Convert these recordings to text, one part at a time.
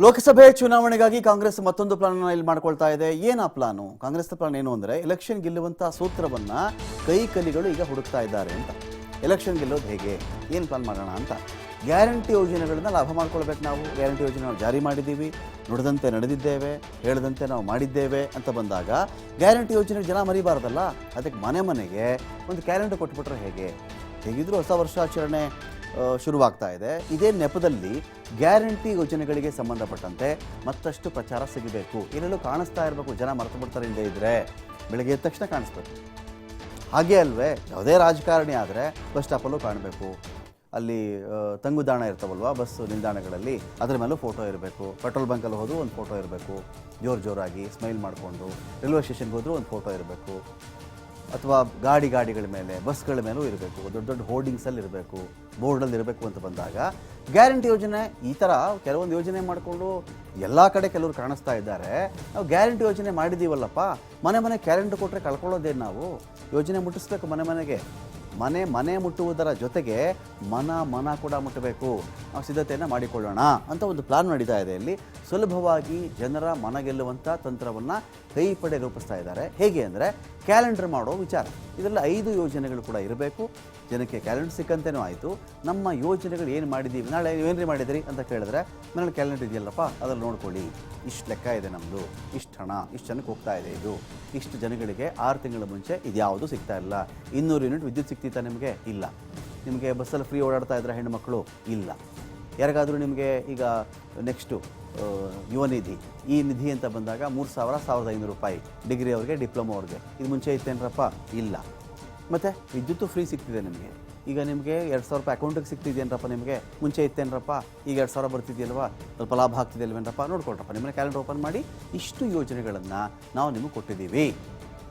ಲೋಕಸಭೆ ಚುನಾವಣೆಗಾಗಿ ಕಾಂಗ್ರೆಸ್ ಮತ್ತೊಂದು ಪ್ಲಾನ್ ಇಲ್ಲಿ ಮಾಡ್ಕೊಳ್ತಾ ಇದೆ. ಏನ ಪ್ಲಾನು? ಕಾಂಗ್ರೆಸ್ ಪ್ಲಾನ್ ಏನು ಅಂದ್ರೆ, ಎಲೆಕ್ಷನ್ ಗೆಲ್ಲುವಂತಹ ಸೂತ್ರವನ್ನ ಕೈ ಕಲಿಗಳು ಈಗ ಹುಡುಕ್ತಾ ಇದ್ದಾರೆ ಅಂತ. ಎಲೆಕ್ಷನ್ ಗೆಲ್ಲೋದು ಹೇಗೆ? ಏನು ಪ್ಲಾನ್ ಮಾಡೋಣ ಅಂತ. ಗ್ಯಾರಂಟಿ ಯೋಜನೆಗಳನ್ನ ಲಾಭ ಮಾಡ್ಕೊಳ್ಬೇಕು ನಾವು. ಗ್ಯಾರಂಟಿ ಯೋಜನೆ ನಾವು ಜಾರಿ ಮಾಡಿದ್ದೀವಿ. ನುಡಿದಂತೆ ನಡೆದಿದ್ದೇವೆ, ಹೇಳದಂತೆ ನಾವು ಮಾಡಿದ್ದೇವೆ ಅಂತ ಬಂದಾಗ ಗ್ಯಾರಂಟಿ ಯೋಜನೆ ಜನ ಮರಿಬಾರ್ದಲ್ಲ? ಅದಕ್ಕೆ ಮನೆ ಮನೆಗೆ ಒಂದು ಕ್ಯಾಲೆಂಡರ್ ಕೊಟ್ಬಿಟ್ರೆ ಹೇಗೆ? ಹೇಗಿದ್ರು ಹೊಸ ವರ್ಷಾಚರಣೆ. ಶುರುವಾಗ್ತಾ ಇದೆ. ಇದೇ ನೆಪದಲ್ಲಿ ಗ್ಯಾರಂಟಿ ಯೋಜನೆಗಳಿಗೆ ಸಂಬಂಧಪಟ್ಟಂತೆ ಮತ್ತಷ್ಟು ಪ್ರಚಾರ ಸಿಗಬೇಕು. ಎಲ್ಲೆಲ್ಲೂ ಕಾಣಿಸ್ತಾ ಇರಬೇಕು, ಜನ ಮರೆತು ಬಿಡ್ತಾರೆ ಇಲ್ಲದೆ ಇದ್ರೆ. ಬೆಳಗ್ಗೆ ಎದ್ದ ತಕ್ಷಣ ಕಾಣಿಸ್ಬೇಕು. ಹಾಗೆ ಅಲ್ವೇ, ಯಾವುದೇ ರಾಜಕಾರಣಿ ಆದರೆ ಬಸ್ ಸ್ಟಾಪಲ್ಲೂ ಕಾಣಬೇಕು. ಅಲ್ಲಿ ತಂಗುದಾಣ ಇರ್ತಾವಲ್ವಾ, ಬಸ್ ನಿಲ್ದಾಣಗಳಲ್ಲಿ, ಅದ್ರ ಮೇಲೂ ಫೋಟೋ ಇರಬೇಕು. ಪೆಟ್ರೋಲ್ ಬಂಕಲ್ಲಿ ಹೋದರೂ ಒಂದು ಫೋಟೋ ಇರಬೇಕು. ಜೋರು ಜೋರಾಗಿ ಸ್ಮೈಲ್ ಮಾಡಿಕೊಂಡು, ರೈಲ್ವೆ ಸ್ಟೇಷನ್ಗೆ ಹೋದರೂ ಒಂದು ಫೋಟೋ ಇರಬೇಕು. ಅಥವಾ ಗಾಡಿ ಗಾಡಿಗಳ ಮೇಲೆ, ಬಸ್ಗಳ ಮೇಲೂ ಇರಬೇಕು, ದೊಡ್ಡ ದೊಡ್ಡ ಹೋರ್ಡಿಂಗ್ಸಲ್ಲಿ ಇರಬೇಕು ಬೋರ್ಡಲ್ಲಿ ಇರಬೇಕು ಅಂತ ಬಂದಾಗ ಗ್ಯಾರಂಟಿ ಯೋಜನೆ ಈ ಥರ ಕೆಲವೊಂದು ಯೋಜನೆ ಮಾಡಿಕೊಂಡು ಎಲ್ಲ ಕಡೆ ಕೆಲವರು ಕಾಣಿಸ್ತಾ ಇದ್ದಾರೆ. ನಾವು ಗ್ಯಾರಂಟಿ ಯೋಜನೆ ಮಾಡಿದ್ದೀವಲ್ಲಪ್ಪ ಮನೆ ಮನೆ ಕ್ಯಾಲೆಂಡರ್ ಕೊಟ್ಟರೆ ಕಳ್ಕೊಳ್ಳೋದೇನು ನಾವು? ಯೋಜನೆ ಮುಟ್ಟಿಸ್ಬೇಕು ಮನೆ ಮನೆಗೆ. ಮನೆ ಮನೆ ಮುಟ್ಟುವುದರ ಜೊತೆಗೆ ಮನ ಮನ ಕೂಡ ಮುಟ್ಟಬೇಕು. ನಾವು ಸಿದ್ಧತೆಯನ್ನು ಮಾಡಿಕೊಳ್ಳೋಣ ಅಂತ ಒಂದು ಪ್ಲಾನ್ ನಡೀತಾ ಇದೆ ಇಲ್ಲಿ. ಸುಲಭವಾಗಿ ಜನರ ಮನ ಗೆಲ್ಲುವಂಥ ತಂತ್ರವನ್ನು ಕೈ ಪಡೆ ರೂಪಿಸ್ತಾ ಇದ್ದಾರೆ. ಹೇಗೆ ಅಂದರೆ ಕ್ಯಾಲೆಂಡರ್ ಮಾಡೋ ವಿಚಾರ. ಇದರಲ್ಲಿ ಐದು ಯೋಜನೆಗಳು ಕೂಡ ಇರಬೇಕು. ಜನಕ್ಕೆ ಕ್ಯಾಲೆಂಡರ್ ಸಿಕ್ಕಂತೇನೂ ಆಯಿತು. ನಮ್ಮ ಯೋಜನೆಗಳು ಏನು ಮಾಡಿದ್ದೀವಿ? ನಾಳೆ ಏನ್ರಿ ಮಾಡಿದಿರಿ ಅಂತ ಕೇಳಿದ್ರೆ ನನ್ನ ಕ್ಯಾಲೆಂಡರ್ ಇದೆಯಲ್ಲಪ್ಪ, ಅದ್ರಲ್ಲಿ ನೋಡ್ಕೊಳ್ಳಿ. ಇಷ್ಟು ಲೆಕ್ಕ ಇದೆ ನಮ್ಮದು ಇಷ್ಟು ಹಣ, ಇಷ್ಟು ಜನಕ್ಕೆ ಹೋಗ್ತಾ ಇದೆ ಇದು. ಇಷ್ಟು ಜನಗಳಿಗೆ ಆರು ತಿಂಗಳ ಮುಂಚೆ ಇದ್ಯಾವುದು ಸಿಗ್ತಾ ಇಲ್ಲ. ಇನ್ನೂರು ಯೂನಿಟ್ ವಿದ್ಯುತ್ ಸಿಗ್ತಿತ್ತಾ ನಿಮಗೆ? ಇಲ್ಲ. ನಿಮಗೆ ಬಸ್ಸಲ್ಲಿ ಫ್ರೀ ಓಡಾಡ್ತಾ ಇದ್ರೆ ಹೆಣ್ಣುಮಕ್ಕಳು ಇಲ್ಲ. ಯಾರಿಗಾದರೂ ನಿಮಗೆ ಈಗ ನೆಕ್ಸ್ಟು ಯುವ ನಿಧಿ. ಈ ನಿಧಿ ಅಂತ ಬಂದಾಗ ಮೂರು ಸಾವಿರ, ಸಾವಿರದ ಐನೂರು ರೂಪಾಯಿ ಡಿಗ್ರಿ ಅವ್ರಿಗೆ, ಡಿಪ್ಲೊಮಾ ಅವ್ರಿಗೆ. ಇದು ಮುಂಚೆ ಇತ್ತೇನ್ರಪ್ಪ? ಇಲ್ಲ. ಮತ್ತು ವಿದ್ಯುತ್ತು ಫ್ರೀ ಸಿಗ್ತಿದೆ ನಿಮಗೆ. ಈಗ ನಿಮಗೆ ಎರಡು ಸಾವಿರ ರೂಪಾಯಿ ಅಕೌಂಟಿಗೆ ಸಿಗ್ತಿದೆಯೇನ್ರಪ್ಪ ನಿಮಗೆ? ಮುಂಚೆ ಇತ್ತೇನ್ರಪ್ಪ? ಈಗ ಎರಡು ಸಾವಿರ ಬರ್ತಿದೆಯಲ್ವಾ? ಸ್ವಲ್ಪ ಲಾಭ ಆಗ್ತಿದೆಯಲ್ವೇನ್ರಪ್ಪ ನೋಡ್ಕೊಳ್ರಪ್ಪ. ನಿಮ್ಮನ್ನ ಕ್ಯಾಲೆಂಡರ್ ಓಪನ್ ಮಾಡಿ ಇಷ್ಟು ಯೋಜನೆಗಳನ್ನು ನಾವು ನಿಮಗೆ ಕೊಟ್ಟಿದ್ದೀವಿ.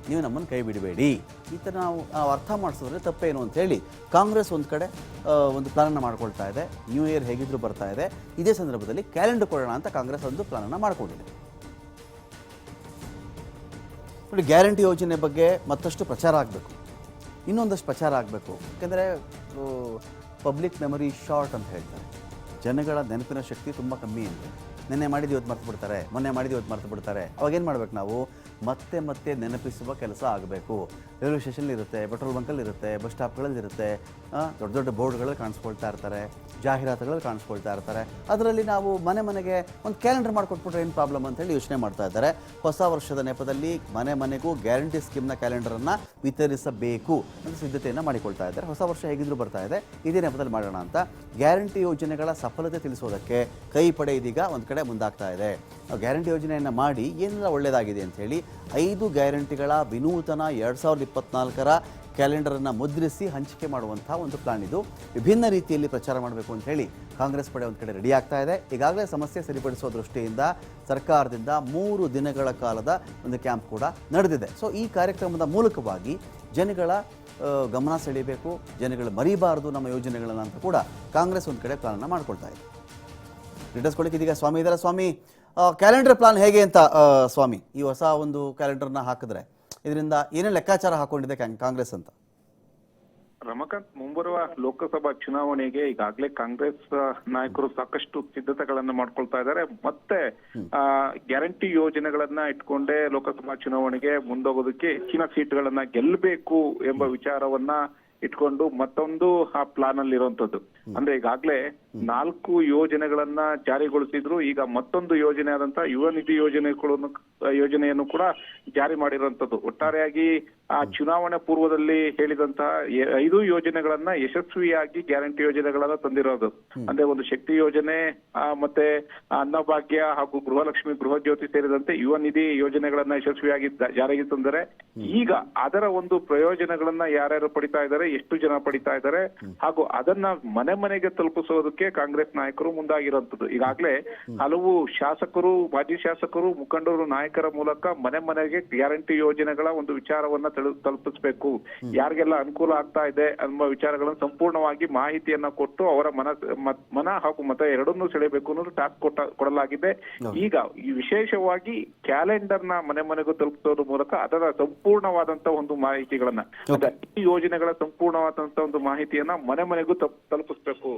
ನೀವು ನಮ್ಮನ್ನು ಕೈ ಬಿಡಬೇಡಿ. ಈ ಥರ ನಾವು ನಾವು ಅರ್ಥ ಮಾಡಿಸಿದ್ರೆ ತಪ್ಪೇನು ಅಂತ ಹೇಳಿ ಕಾಂಗ್ರೆಸ್ ಒಂದು ಕಡೆ ಒಂದು ಪ್ಲಾನನ್ನು ಮಾಡ್ಕೊಳ್ತಾ ಇದೆ. ನ್ಯೂ ಇಯರ್ ಹೇಗಿದ್ರೂ ಬರ್ತಾ ಇದೆ. ಇದೇ ಸಂದರ್ಭದಲ್ಲಿ ಕ್ಯಾಲೆಂಡರ್ ಕೊಡೋಣ ಅಂತ ಕಾಂಗ್ರೆಸ್ ಒಂದು ಪ್ಲಾನನ್ನು ಮಾಡಿಕೊಂಡಿದೆ. ನೋಡಿ, ಗ್ಯಾರಂಟಿ ಯೋಜನೆ ಬಗ್ಗೆ ಮತ್ತಷ್ಟು ಪ್ರಚಾರ ಆಗಬೇಕು. ಇನ್ನೊಂದಷ್ಟು ಪ್ರಚಾರ ಆಗಬೇಕು. ಯಾಕೆಂದರೆ ಪಬ್ಲಿಕ್ ಮೆಮೊರಿ ಶಾರ್ಟ್ ಅಂತ ಹೇಳ್ತಾರೆ. ಜನಗಳ ನೆನಪಿನ ಶಕ್ತಿ ತುಂಬ ಕಮ್ಮಿ ಇದೆ. ನಿನ್ನೆ ಮಾಡಿದ್ದು ಇವತ್ತು ಮರ್ತು ಬಿಡ್ತಾರೆ ಮೊನ್ನೆ ಮಾಡಿದ್ದು ಇವತ್ತು ಮರ್ತು ಬಿಡ್ತಾರೆ ಅವಾಗ ಏನು ಮಾಡ್ಬೇಕು ನಾವು? ಮತ್ತೆ ಮತ್ತೆ ನೆನಪಿಸುವ ಕೆಲಸ ಆಗಬೇಕು. ರೈಲ್ವೆ ಸ್ಟೇಷನ್ ಇರುತ್ತೆ, ಪೆಟ್ರೋಲ್ ಬಂಕಲ್ಲಿ ಇರುತ್ತೆ, ಬಸ್ ಸ್ಟಾಪ್ಗಳಲ್ಲಿ ಇರುತ್ತೆ ದೊಡ್ಡ ದೊಡ್ಡ ಬೋರ್ಡ್ಗಳಲ್ಲಿ ಕಾಣಿಸ್ಕೊಳ್ತಾ ಇರ್ತಾರೆ ಜಾಹೀರಾತುಗಳಲ್ಲಿ ಕಾಣಿಸ್ಕೊಳ್ತಾ ಇರ್ತಾರೆ. ಅದರಲ್ಲಿ ನಾವು ಮನೆ ಮನೆಗೆ ಒಂದು ಕ್ಯಾಲೆಂಡರ್ ಮಾಡಿಕೊಟ್ಬಿಟ್ರೆ ಏನು ಪ್ರಾಬ್ಲಮ್ ಅಂತ ಹೇಳಿ ಯೋಚನೆ ಮಾಡ್ತಾ ಇದ್ದಾರೆ. ಹೊಸ ವರ್ಷದ ನೆಪದಲ್ಲಿ ಮನೆ ಮನೆಗೂ ಗ್ಯಾರಂಟಿ ಸ್ಕೀಮ್ನ ಕ್ಯಾಲೆಂಡರನ್ನು ವಿತರಿಸಬೇಕು ಅಂತ ಸಿದ್ಧತೆಯನ್ನು ಮಾಡಿಕೊಳ್ತಾ ಇದ್ದಾರೆ. ಹೊಸ ವರ್ಷ ಹೇಗಿದ್ರೂ ಬರ್ತಾ ಇದೆ. ಇದೇ ನೆಪದಲ್ಲಿ ಮಾಡೋಣ ಅಂತ. ಗ್ಯಾರಂಟಿ ಯೋಜನೆಗಳ ಸಫಲತೆ ತಿಳಿಸೋದಕ್ಕೆ ಕೈ ಪಡೆ ಇದೀಗ ಒಂದು ಕಡೆ ಮುಂದಾಗ್ತಾ ಇದೆ. ಗ್ಯಾರಂಟಿ ಯೋಜನೆಯನ್ನು ಮಾಡಿ ಏನೆಲ್ಲ ಒಳ್ಳೆಯದಾಗಿದೆ ಅಂತ ಹೇಳಿ ಐದು ಗ್ಯಾರಂಟಿಗಳ ವಿನೂತನ ಎರಡು ಸಾವಿರದ ಇಪ್ಪತ್ನಾಲ್ಕರ ಕ್ಯಾಲೆಂಡರನ್ನು ಮುದ್ರಿಸಿ ಹಂಚಿಕೆ ಮಾಡುವಂಥ ಒಂದು ಪ್ಲಾನ್ ಇದು. ವಿಭಿನ್ನ ರೀತಿಯಲ್ಲಿ ಪ್ರಚಾರ ಮಾಡಬೇಕು ಅಂತ ಹೇಳಿ ಕಾಂಗ್ರೆಸ್ ಪಡೆ ಒಂದು ಕಡೆ ರೆಡಿ ಆಗ್ತಾ ಇದೆ. ಈಗಾಗಲೇ ಸಮಸ್ಯೆ ಸರಿಪಡಿಸುವ ದೃಷ್ಟಿಯಿಂದ ಸರ್ಕಾರದಿಂದ ಮೂರು ದಿನಗಳ ಕಾಲದ ಒಂದು ಕ್ಯಾಂಪ್ ಕೂಡ ನಡೆದಿದೆ. ಸೊ ಈ ಕಾರ್ಯಕ್ರಮದ ಮೂಲಕವಾಗಿ ಜನಗಳ ಗಮನ ಸೆಳೀಬೇಕು ಜನಗಳು ಮರಿಬಾರದು ನಮ್ಮ ಯೋಜನೆಗಳನ್ನು ಅಂತ ಕೂಡ ಕಾಂಗ್ರೆಸ್ ಒಂದು ಕಡೆ ಪ್ಲಾನನ್ನು ಮಾಡ್ಕೊಳ್ತಾ ಇದೆ. ಡೀಟೇಲ್ಸ್ ಕೊಡಕ್ಕೆ ಇದೀಗ ಸ್ವಾಮಿ ಇದ್ದಾರೆ ಸ್ವಾಮಿ ಕ್ಯಾಲೆಂಡರ್ ಪ್ಲಾನ್ ಹೇಗೆ ಅಂತ ಸ್ವಾಮಿ ಈ ಹೊಸ ಒಂದು ಕ್ಯಾಲೆಂಡರ್ನ ಹಾಕಿದ್ರೆ ಇದರಿಂದ ಏನೇ ಲೆಕ್ಕಾಚಾರ ಹಾಕೊಂಡಿದೆ ಕಾಂಗ್ರೆಸ್ ಅಂತ? ರಮಕಾಂತ್ ಮುಂಬರುವ ಲೋಕಸಭಾ ಚುನಾವಣೆಗೆ ಈಗಾಗಲೇ ಕಾಂಗ್ರೆಸ್ ನಾಯಕರು ಸಾಕಷ್ಟು ಸಿದ್ಧತೆಗಳನ್ನ ಮಾಡ್ಕೊಳ್ತಾ ಇದ್ದಾರೆ. ಮತ್ತೆ ಆ, ಗ್ಯಾರಂಟಿ ಯೋಜನೆಗಳನ್ನ ಇಟ್ಕೊಂಡೇ ಲೋಕಸಭಾ ಚುನಾವಣೆಗೆ ಮುಂದೋಗೋದಕ್ಕೆ ಹೆಚ್ಚಿನ ಸೀಟ್ಗಳನ್ನ ಗೆಲ್ಲಬೇಕು ಎಂಬ ವಿಚಾರವನ್ನ ಇಟ್ಕೊಂಡು ಮತ್ತೊಂದು ಆ ಪ್ಲಾನ್ ಅಲ್ಲಿ ಇರುವಂತದ್ದು ಅಂದ್ರೆ ಈಗಾಗ್ಲೇ ನಾಲ್ಕು ಯೋಜನೆಗಳನ್ನ ಜಾರಿಗೊಳಿಸಿದ್ರು. ಈಗ ಮತ್ತೊಂದು ಯೋಜನೆ ಆದಂತ ಯುವ ನಿಧಿ ಯೋಜನೆಗಳನ್ನು ಯೋಜನೆಯನ್ನು ಕೂಡ ಜಾರಿ ಮಾಡಿರುವಂತದ್ದು. ಒಟ್ಟಾರೆಯಾಗಿ ಆ ಚುನಾವಣೆ ಪೂರ್ವದಲ್ಲಿ ಹೇಳಿದಂತಹ ಐದು ಯೋಜನೆಗಳನ್ನ ಯಶಸ್ವಿಯಾಗಿ ಗ್ಯಾರಂಟಿ ಯೋಜನೆಗಳನ್ನ ತಂದಿರೋದು. ಅಂದ್ರೆ ಒಂದು ಶಕ್ತಿ ಯೋಜನೆ ಆ, ಮತ್ತೆ ಅನ್ನಭಾಗ್ಯ ಹಾಗೂ ಗೃಹಲಕ್ಷ್ಮಿ ಗೃಹ ಜ್ಯೋತಿ ಸೇರಿದಂತೆ ಯುವ ನಿಧಿ ಯೋಜನೆಗಳನ್ನ ಯಶಸ್ವಿಯಾಗಿ ಜಾರಿಗೆ ತಂದರೆ ಈಗ ಅದರ ಒಂದು ಪ್ರಯೋಜನಗಳನ್ನ ಯಾರ್ಯಾರು ಪಡಿತಾ ಇದ್ದಾರೆ ಎಷ್ಟು ಜನ ಪಡಿತಾ ಇದ್ದಾರೆ ಹಾಗೂ ಅದನ್ನ ಮನೆ ಮನೆಗೆ ತಲುಪಿಸೋದಕ್ಕೆ ಕಾಂಗ್ರೆಸ್ ನಾಯಕರು ಮುಂದಾಗಿರುವಂತದ್ದು ಈಗಾಗಲೇ ಹಲವು ಶಾಸಕರು ಮಾಜಿ ಶಾಸಕರು ಮುಖಂಡರು ನಾಯಕರ ಮೂಲಕ ಮನೆ ಮನೆಗೆ ಗ್ಯಾರಂಟಿ ಯೋಜನೆಗಳ ಒಂದು ವಿಚಾರವನ್ನ ತಲುಪಿಸಬೇಕು. ಯಾರಿಗೆಲ್ಲ ಅನುಕೂಲ ಆಗ್ತಾ ಇದೆ ಎಂಬ ವಿಚಾರಗಳನ್ನು ಸಂಪೂರ್ಣವಾಗಿ ಮಾಹಿತಿಯನ್ನ ಕೊಟ್ಟು ಅವರ ಮನ ಮನ ಹಾಗೂ ಮತ ಎರಡನ್ನೂ ಸೆಳೆಯಬೇಕು ಅನ್ನೋದು ಟಾಸ್ಕ್ ಕೊಟ್ಟ ಕೊಡಲಾಗಿದೆ. ಈಗ ಈ ವಿಶೇಷವಾಗಿ ಕ್ಯಾಲೆಂಡರ್ನ ಮನೆ ಮನೆಗೂ ತಲುಪಿಸೋದ್ರ ಮೂಲಕ ಅದರ ಸಂಪೂರ್ಣವಾದಂತ ಒಂದು ಮಾಹಿತಿಗಳನ್ನ ಈ ಯೋಜನೆಗಳ ಸಂಪೂರ್ಣವಾದಂತ ಒಂದು ಮಾಹಿತಿಯನ್ನ ಮನೆ ಮನೆಗೂ ತಲುಪಿಸ್ಬೇಕು.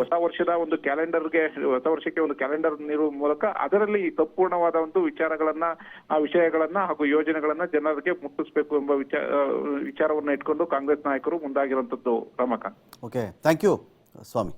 ಹೊಸ ವರ್ಷದ ಒಂದು ಕ್ಯಾಲೆಂಡರ್ಗೆ, ಹೊಸ ವರ್ಷಕ್ಕೆ ಒಂದು ಕ್ಯಾಲೆಂಡರ್ ನೀಡುವ ಮೂಲಕ ಅದರಲ್ಲಿ ಸಂಪೂರ್ಣವಾದ ಒಂದು ವಿಚಾರಗಳನ್ನ, ಆ ವಿಷಯಗಳನ್ನ ಹಾಗೂ ಯೋಜನೆಗಳನ್ನ ಜನರಿಗೆ ಮುಟ್ಟಿಸಬೇಕು ಎಂಬ ವಿಚಾರ ವಿಚಾರವನ್ನ ಇಟ್ಕೊಂಡು ಕಾಂಗ್ರೆಸ್ ನಾಯಕರು ಮುಂದಾಗಿರುವಂತದ್ದು Ramakant okay thank you Swami.